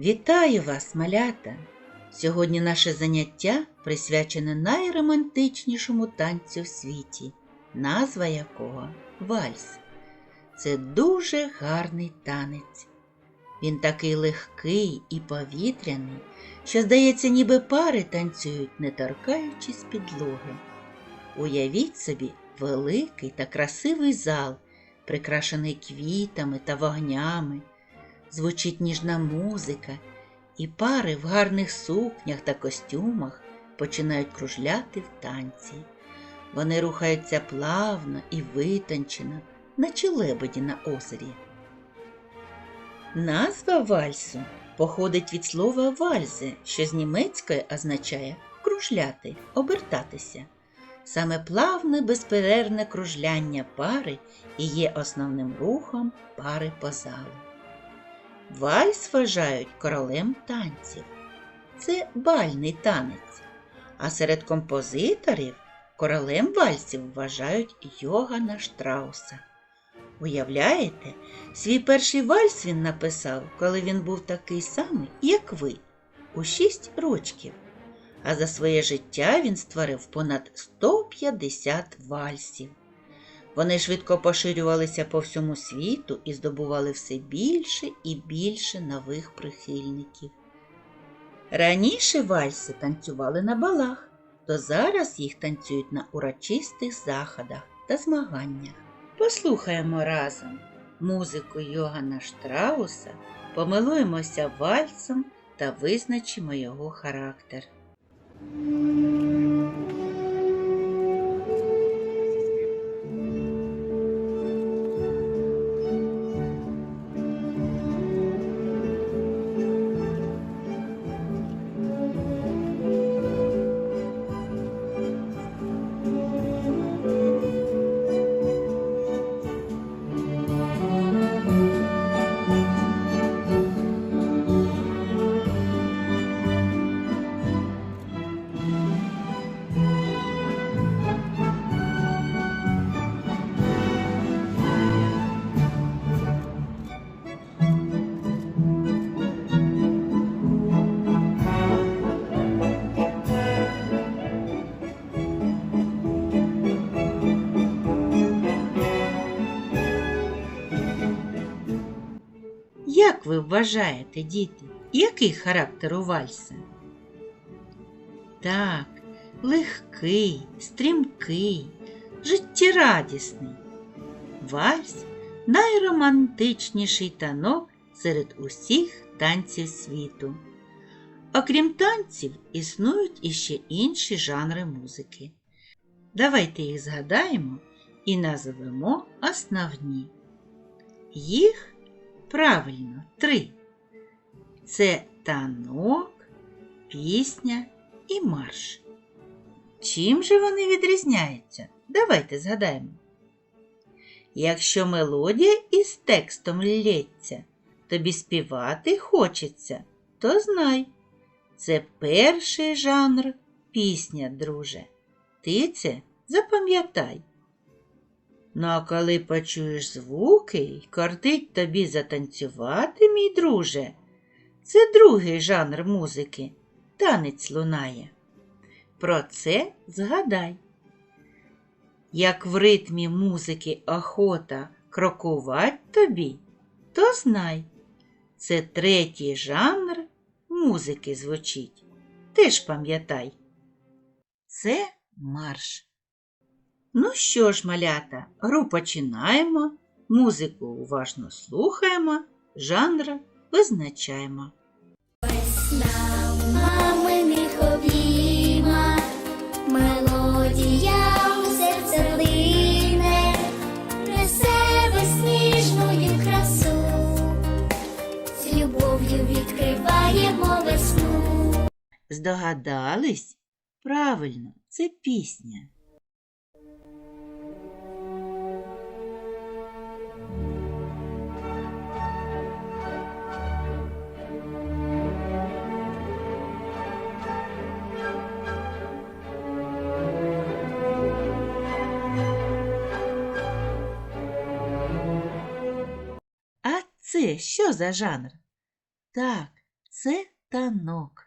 Вітаю вас, малята! Сьогодні наше заняття присвячене найромантичнішому танцю в світі, назва якого вальс. Це дуже гарний танець. Він такий легкий і повітряний, що, здається, ніби пари танцюють, не торкаючись підлоги. Уявіть собі великий та красивий зал, прикрашений квітами та вогнями звучить ніжна музика, і пари в гарних сукнях та костюмах починають кружляти в танці. Вони рухаються плавно і витончено, наче лебеді на озері. Назва вальсу походить від слова вальзе, що з німецької означає кружляти, обертатися. Саме плавне безперервне кружляння пари і є основним рухом пари по залу. Вальс вважають королем танців. Це бальний танець. А серед композиторів королем вальсів вважають Йогана Штрауса. Уявляєте, свій перший вальс він написав, коли він був такий самий, як ви, у шість рочків. А за своє життя він створив понад 150 вальсів. Вони швидко поширювалися по всьому світу і здобували все більше і більше нових прихильників. Раніше вальси танцювали на балах, то зараз їх танцюють на урочистих заходах та змаганнях. Послухаємо разом музику Йогана Штрауса, помилуємося вальсом та визначимо його характер. Ви вважаєте, діти, який характер у вальса? Так, легкий, стрімкий, життєрадісний. Вальс найромантичніший танок серед усіх танців світу. Окрім танців, існують іще інші жанри музики. Давайте їх згадаємо і назвемо основні. Їх Правильно, три. Це танок, пісня і марш. Чим же вони відрізняються? Давайте згадаємо. Якщо мелодія із текстом лється, тобі співати хочеться, то знай. Це перший жанр пісня, друже. Ти це запам'ятай. Ну, а коли почуєш звуки й кортить тобі затанцювати, мій друже, це другий жанр музики, танець лунає. Про це згадай. Як в ритмі музики охота крокувать тобі, то знай, це третій жанр музики звучить. Теж пам'ятай. Це марш. Ну що ж, малята, гру починаємо, музику уважно слухаємо, жанр визначаємо. Весна в маминих обіймах, мелодія у серце лине, несе красу, з любов'ю відкриваємо весну. Здогадались? Правильно, це пісня. Це що за жанр? Так, це танок.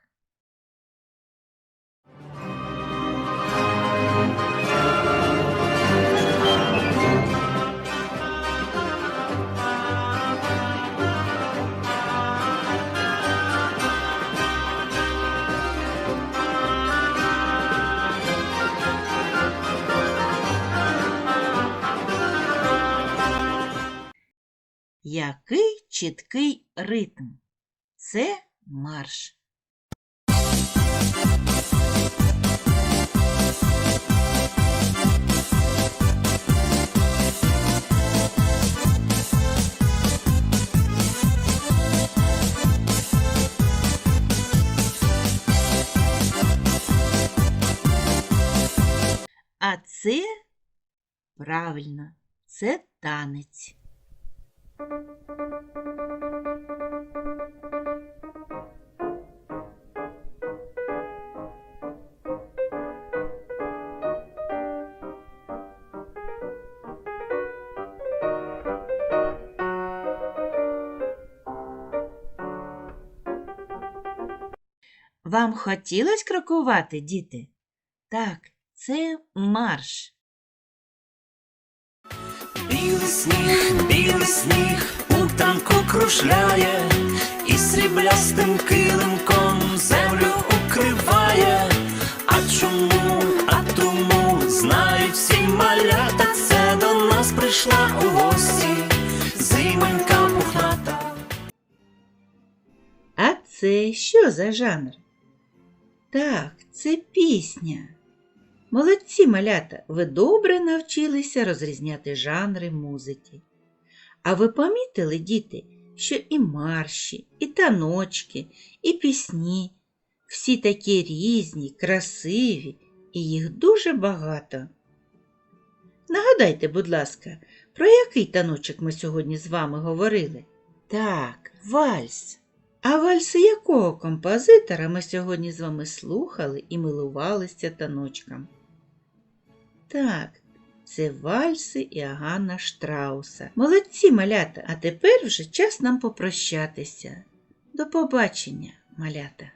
Який чіткий ритм? Це марш. А це правильно, це танець. Вам хотілось крокувати, діти? Так, це марш. Білий сніг, білий сніг у танку кружляє, і сріблястим килимком землю укриває. А чому, а тому знають всі малята, це до нас прийшла у гості, зимонька пухната. А це що за жанр? Так, це пісня. Молодці малята, ви добре навчилися розрізняти жанри музики. А ви помітили, діти, що і марші, і таночки, і пісні всі такі різні, красиві, і їх дуже багато. Нагадайте, будь ласка, про який таночок ми сьогодні з вами говорили? Так, вальс. А вальси якого композитора ми сьогодні з вами слухали і милувалися таночком? Так, це вальси Іоганна Штрауса. Молодці малята, а тепер вже час нам попрощатися. До побачення, малята!